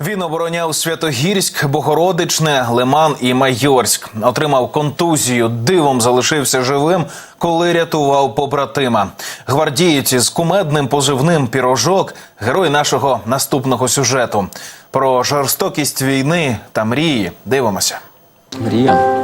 Він обороняв Святогірськ, Богородичне, Лиман і Майорськ. Отримав контузію. Дивом залишився живим, коли рятував побратима. Гвардієць із кумедним позивним пірожок герой нашого наступного сюжету. Про жорстокість війни та мрії дивимося. Мрія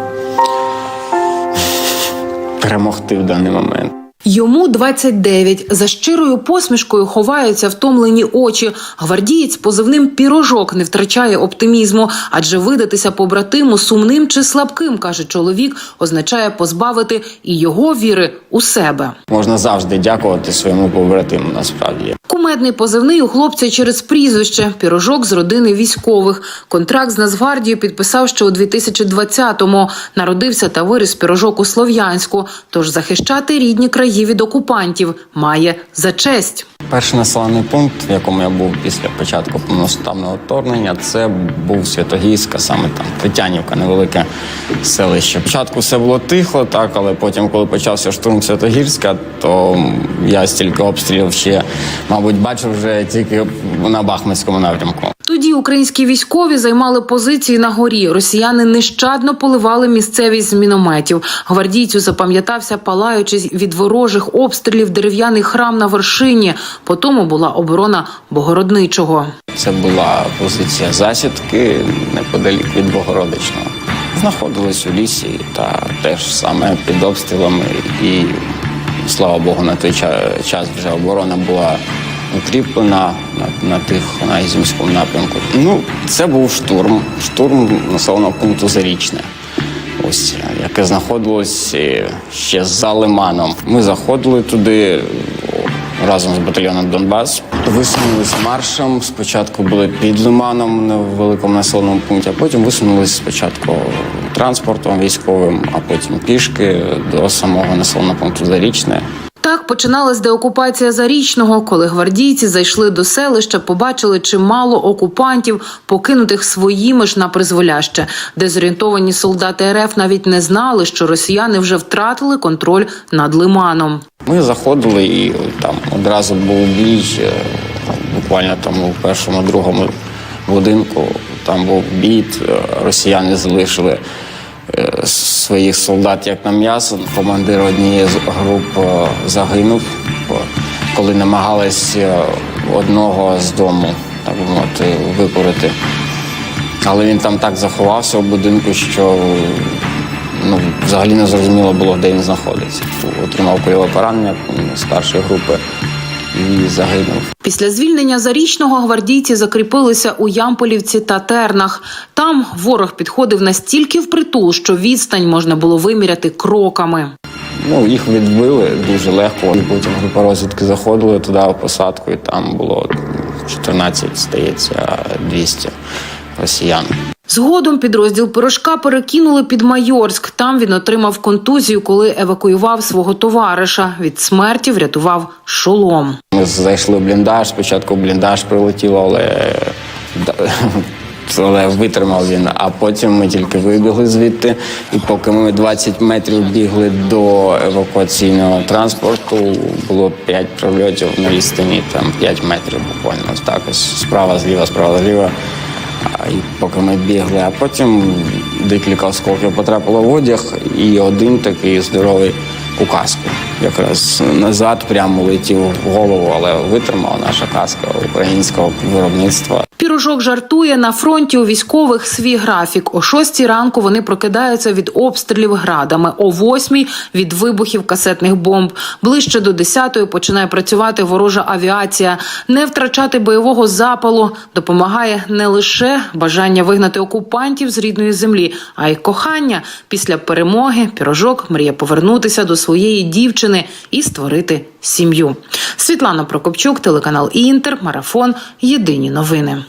перемогти в даний момент. Йому 29. За щирою посмішкою ховаються втомлені очі. Гвардієць позивним пірожок не втрачає оптимізму, адже видатися побратиму сумним чи слабким, каже чоловік, означає позбавити і його віри у себе. Можна завжди дякувати своєму побратиму. Насправді Кумедний позивний у хлопця через прізвище пірожок з родини військових. Контракт з Нацгвардією підписав ще у 2020-му. Народився та виріс пірожок у Слов'янську. Тож захищати рідні краї від окупантів має за честь. Перший населений пункт, в якому я був після початку повноставного вторгнення, це був Святогійська, саме там Тетянівка, невелике селище. Спочатку все було тихо, так, але потім, коли почався штурм Святогірська, то я стільки обстрілів ще, мабуть, бачив вже тільки на Бахмутському напрямку. Тоді українські військові займали позиції на горі. Росіяни нещадно поливали місцевість з мінометів. Гвардійцю запам'ятався, палаючи від ворожих обстрілів дерев'яний храм на вершині. По тому була оборона Богородничого. Це була позиція засідки неподалік від Богородичного. Знаходились у лісі та теж саме під обстрілами. І слава Богу, на той час вже оборона була укріплена на, на тих на Ізюмському напрямку. Ну, це був штурм, штурм населеного пункту Зарічне. Ось яке знаходилось е, ще за лиманом. Ми заходили туди разом з батальйоном Донбас. Висунулися маршем. Спочатку були під лиманом на великому населеному пункті, а потім висунулися спочатку транспортом військовим, а потім пішки до самого населеного пункту Зарічне. Так починалась деокупація Зарічного, коли гвардійці зайшли до селища, побачили чимало окупантів, покинутих своїми ж на призволяще. Дезорієнтовані солдати РФ навіть не знали, що росіяни вже втратили контроль над лиманом. Ми заходили і там одразу був бій, е, буквально там у першому, другому будинку. Там був бій, е, росіяни залишили своїх солдат як на м'ясо. Командир однієї з груп е, загинув, е, коли намагались е, одного з дому, так мовити, викорити. Але він там так заховався в будинку, що ну, взагалі не зрозуміло було, де він знаходиться. Отримав кульове поранення старшої групи і загинув. Після звільнення Зарічного гвардійці закріпилися у Ямполівці та Тернах. Там ворог підходив настільки впритул, що відстань можна було виміряти кроками. Ну, їх відбили дуже легко. І потім група розвідки заходили туди в посадку, і там було 14, здається, 200 росіян. Згодом підрозділ Порошка перекинули під Майорськ. Там він отримав контузію, коли евакуював свого товариша. Від смерті врятував шолом. Ми зайшли в бліндаж. Спочатку в бліндаж прилетіло, але, але витримав він. А потім ми тільки вибігли звідти. І поки ми 20 метрів бігли до евакуаційного транспорту, було 5 прильотів на відстані, там 5 метрів буквально. Так ось справа, зліва, справа, зліва. Поки ми бігли, а потім декілька осколків потрапило в одяг, і один такий здоровий у каску. Якраз назад прямо летів в голову, але витримала наша каска українського виробництва. Пірожок жартує на фронті у військових свій графік. О шостій ранку вони прокидаються від обстрілів градами, о восьмій – від вибухів касетних бомб. Ближче до десятої починає працювати ворожа авіація. Не втрачати бойового запалу допомагає не лише бажання вигнати окупантів з рідної землі, а й кохання. Після перемоги пірожок мріє повернутися до своєї дівчини і створити сім'ю. Світлана Прокопчук, телеканал Інтер, марафон. Єдині новини.